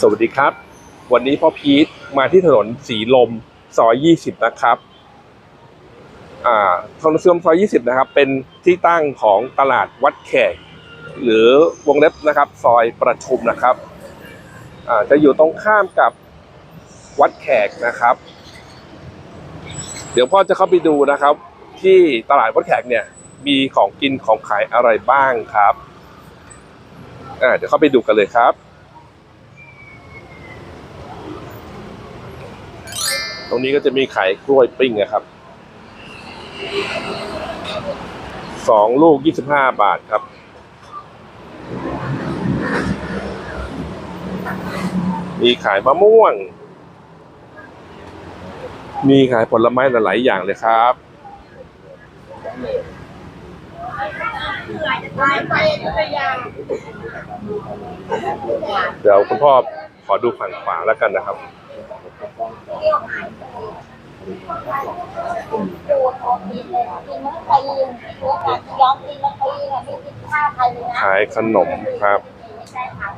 สวัสดีครับ วันนี้พ่อพีทมาที่ถนนสีลมซอย 20 นะครับอ่าถนนสีลมซอย 20 นะครับ เป็นที่ตั้งของตลาดวัดแขก หรือวงเล็บนะครับ ซอยประชุมนะครับอ่าจะอยู่ตรงข้ามกับวัดแขกนะครับ เดี๋ยวพ่อจะเข้าไปดูนะครับ ที่ตลาดวัดแขกเนี่ยมีของกินของขายอะไรบ้างครับอ่าเดี๋ยวเข้าไปดูกันเลยครับ ตรงนี้ก็จะมีขายกล้วยปิ้งนะครับสองลูกยี่สิบห้าบาทครับ มีขายมะม่วง มีขายผลไม้หลาย ๆ อย่างเลยครับ เดี๋ยวคุณพ่อขอดูฝั่งขวาแล้วกันนะครับ ข้าวใครเลยนะขายขนมครับไม่ใช่ค่ะ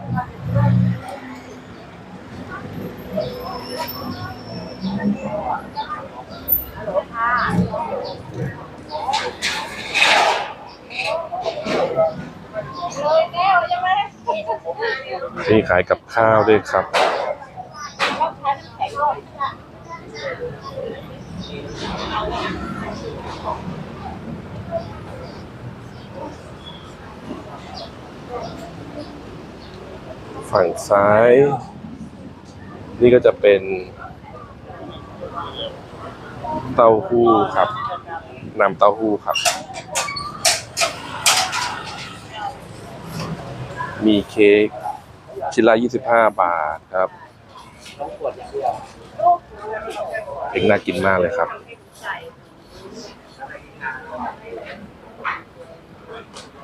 ฮัลโหลค่ะเลยแก้วยังไม่ได้กินต้องใช้มีขายกับข้าวด้วยครับ น้ำแข็งก่อนค่ะ ฝั่งซ้าย นี่ก็จะเป็น เต้าหู้ครับนำเต้าหู้ครับ มีเค้กชิ้นละ25 บาทครับ เค้กน่ากินมากเลยครับ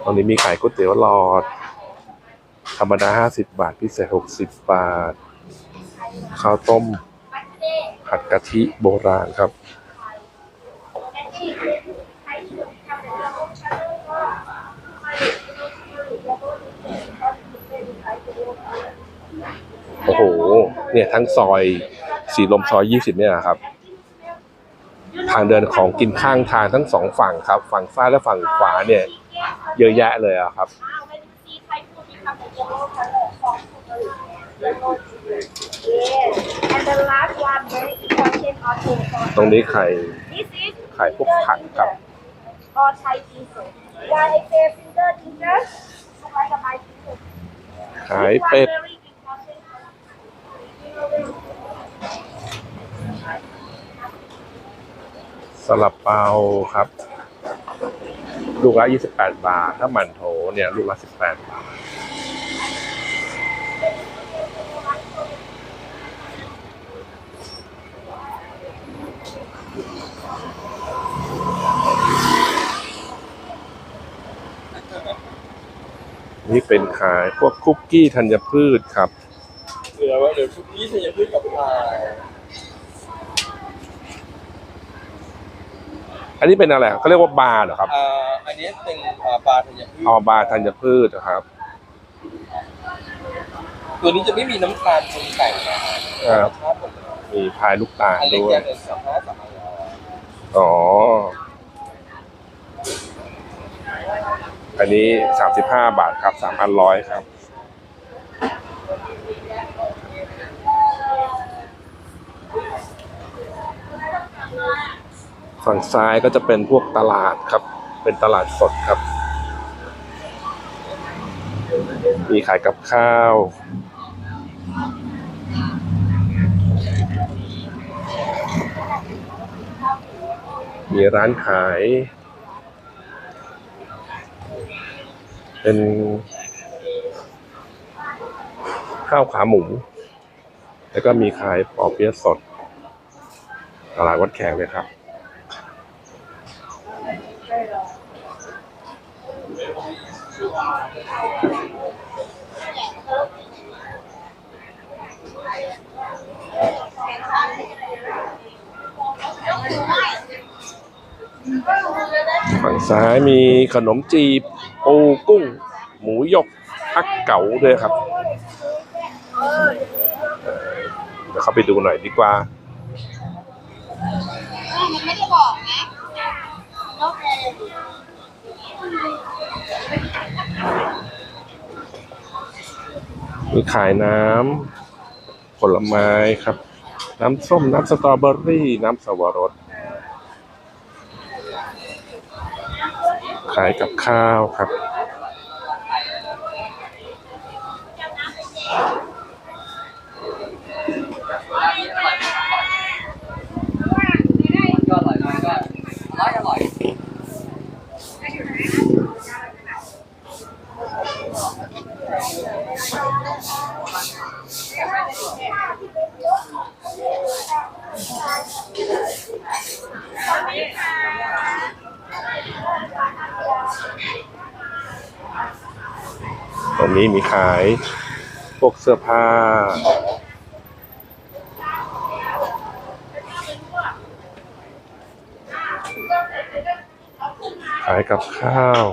ตอนนี้มีขายก๋วยเตี๋ยวหลอด ธรรมดา50บาท พิเศษ60บาท ข้าวต้มผัดกะทิโบราณครับโอ้โห เนี่ยทั้งซอย สีลมซอย20เนี่ยครับ ทางเดินของกินข้างทางทั้งสองฝั่งครับ ฝั่งซ้ายและฝั่งขวาเนี่ย เยอะแยะเลยอะครับ and the last one very important also for ตรงนี้ไข่ this is ขายพวกผักครับ or Thai ginger why I say finger ginger ลูกไม้กับขายเป็ด This one very important สลับเปาครับ ลูกละ28บาท ถ้าหมันโถเนี่ย ลูกละ18บาท นี่เป็นขายพวกคุกกี้ธัญพืชครับ เหลือว่าเดี๋ยวคุกกี้ธัญพืชกับพา อันนี้เป็นอะไรเขาเรียกว่าบาร์เหรอครับอ่าอันนี้เป็นอ่าปลาธัญพืชอ๋อบาร์ธัญพืชนะครับตัวนี้จะไม่มีน้ำตาลปรุงแต่งนะฮะครับชาติหมดเลยมีพายลูกตาลอันเล็กด้วแค่ยเดือนสามห้าสามร้อยอ๋อ อันนี้สามสิบห้าบาทครับสามพันร้อยครับ ฝั่งซ้ายก็จะเป็นพวกตลาดครับ เป็นตลาดสดครับ มีขายกับข้าว มีร้านขาย เป็นข้าวขาหมู แล้วก็มีขายปอเปี๊ยะสด ตลาดวัดแขกเลยครับ ฝั่งซ้ายมีขนมจีบปูกุ้ง หมูยกพักเก๋าด้วยครับเออยวเข้าไปดูหน่อยดีกว่ามันไม่ได้บอกนะโอเค มีขายน้ำผลไม้ครับ น้ำส้ม น้ำสตรอเบอรี่ น้ำสวรสขายกับข้าวครับ ก็อร่อยมากก็ร้อยอร่อย ต รงนี้มีขายพวกเสื้อผ้า ขายกับข้าว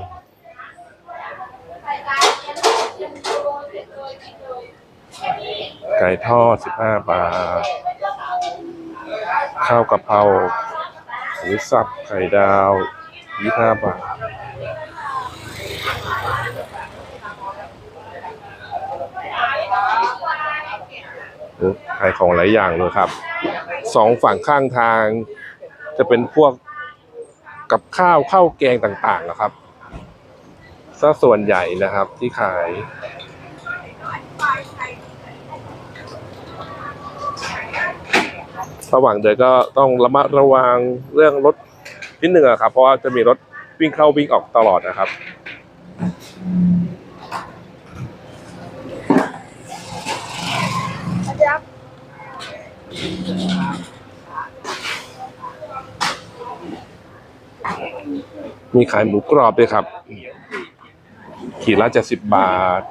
ไก่ทอด15บาท ข้าวกะเพราหมูสับไข่ดาว25บาท ขายของหลายอย่างเลยครับสองฝั่งข้างทาง จะเป็นพวกกับข้าวข้าวแกงต่างๆนะครับซะส่วนใหญ่นะครับที่ขายระหว่างเดินก็ต้องระมัดระวังเรื่องรถนิดหนึ่งอะครับ เพราะว่าจะมีรถวิ่งเข้าวิ่งออกตลอดนะครับ มีขายหมูกรอบด้วยครับ ขีดละเจ็ดสิบบาท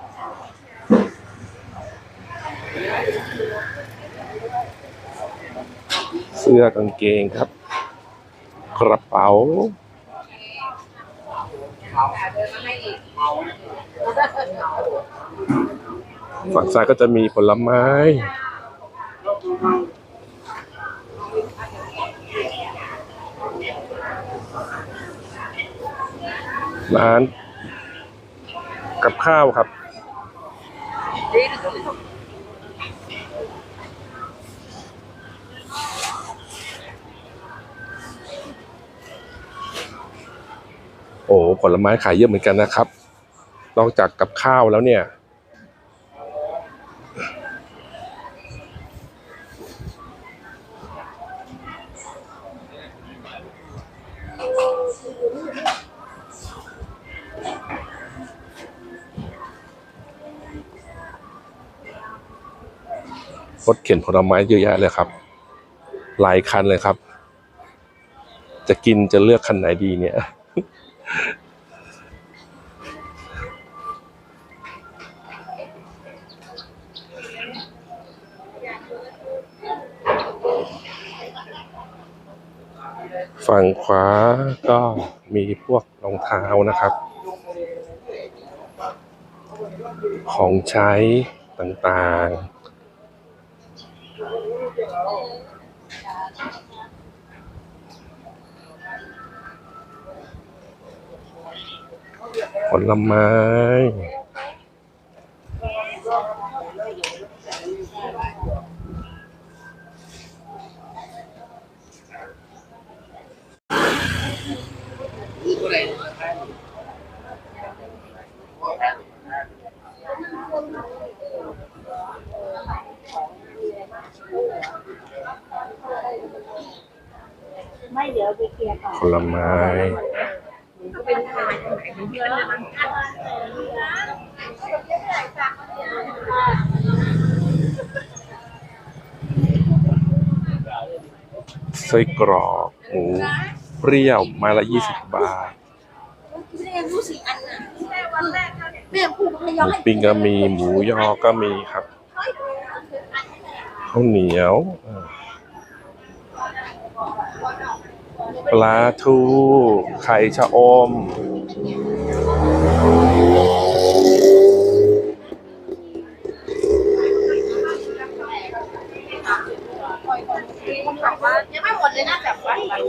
เสื้อกางเกงครับ กระเป๋า ฝั่งซ้ายก็จะมีผลไม้ ร้าน กับข้าวครับ โอ้ผลไม้ขายเยอะเหมือนกันนะครับ นอกจากกับข้าวแล้วเนี่ย รถเข็นผลไม้เยอะแยะเลยครับ หลายคันเลยครับ จะกินจะเลือกคันไหนดีเนี่ย ฝั่งขวาก็มีพวกรองเท้านะครับ ของใช้ต่างๆ ผลไม้เดี๋ยวไปเค ลียร์ก่อนผลไม้ ไส้กรอกหมูเปรี้ยวไมาละยี่สิบบาทแม่รู้สิอันน่ะแม่วันแรกแม่พูดไม่หยอมูมให้ปิ้งก็มีหมูยอก็มีครับข้าวเหนียวอ่า ปลาทูไข่ชะอมเจะน่าจับวัดบัตร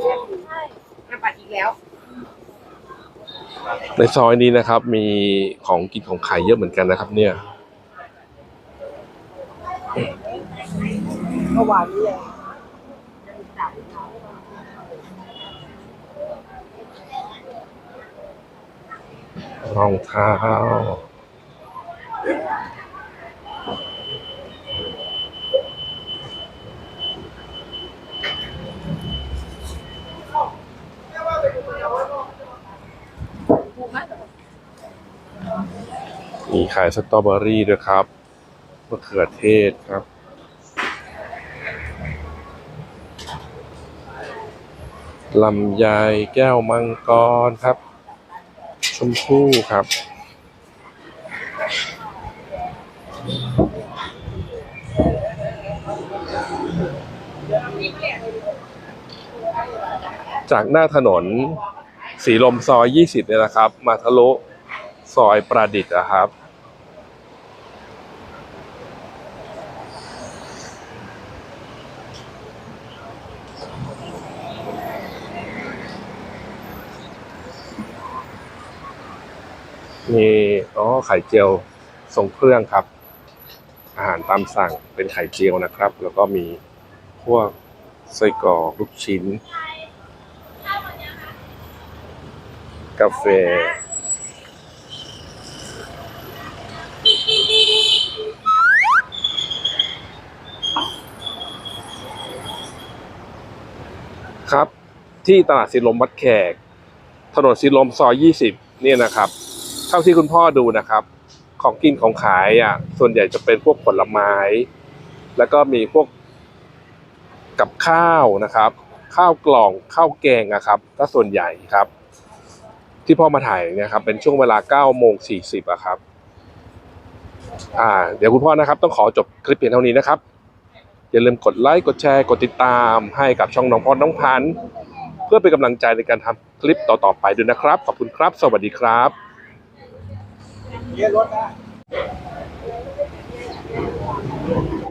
ใช่บัตรอีกแล้ว ในซอยนี้นะครับ มีของกินของขายเยอะเหมือนกันนะครับ เนี่ย เมื่อวานนี้เลย รองเท้า มีขายสตรอเบอรี่ด้วยครับมะเขือเทศครับลำไยแก้วมังกรครับ ชมพู่ครับ จากหน้าถนนสีลมซอย 20เนี่ยนะครับ มาทะลุซอยประดิษฐ์นะครับ มีอ๋อไข่เจียวทรงเครื่องครับ อาหารตามสั่งเป็นไข่เจียวนะครับ แล้วก็มีพวกไส้กรอกลูกชิ้น กาแฟครับ ที่ตลาดสีลมวัดแขก ถนนสีลมซอย 20 เนี่ยนะครับ เท่าที่คุณพ่อดูนะครับ ของกินของขายอะส่วนใหญ่จะเป็นพวกผลไม้ แล้วก็มีพวกกับข้าวนะครับ ข้าวกล่องข้าวแกงนะครับถ้าส่วนใหญ่ครับ ที่พ่อมาถ่ายเนี่ยครับเป็นช่วงเวลา9โมง40อะครับ อ่า เดี๋ยวคุณพ่อนะครับ ต้องขอจบคลิปเพียงเท่านี้นะครับอย่าลืมกดไลค์กดแชร์กดติดตามให้กับช่องน้องพอน้องพัน เพื่อเป็นกำลังใจในการทำคลิปต่อๆไปด้วยนะครับ ขอบคุณครับ สวัสดีครับ เยอะรถได้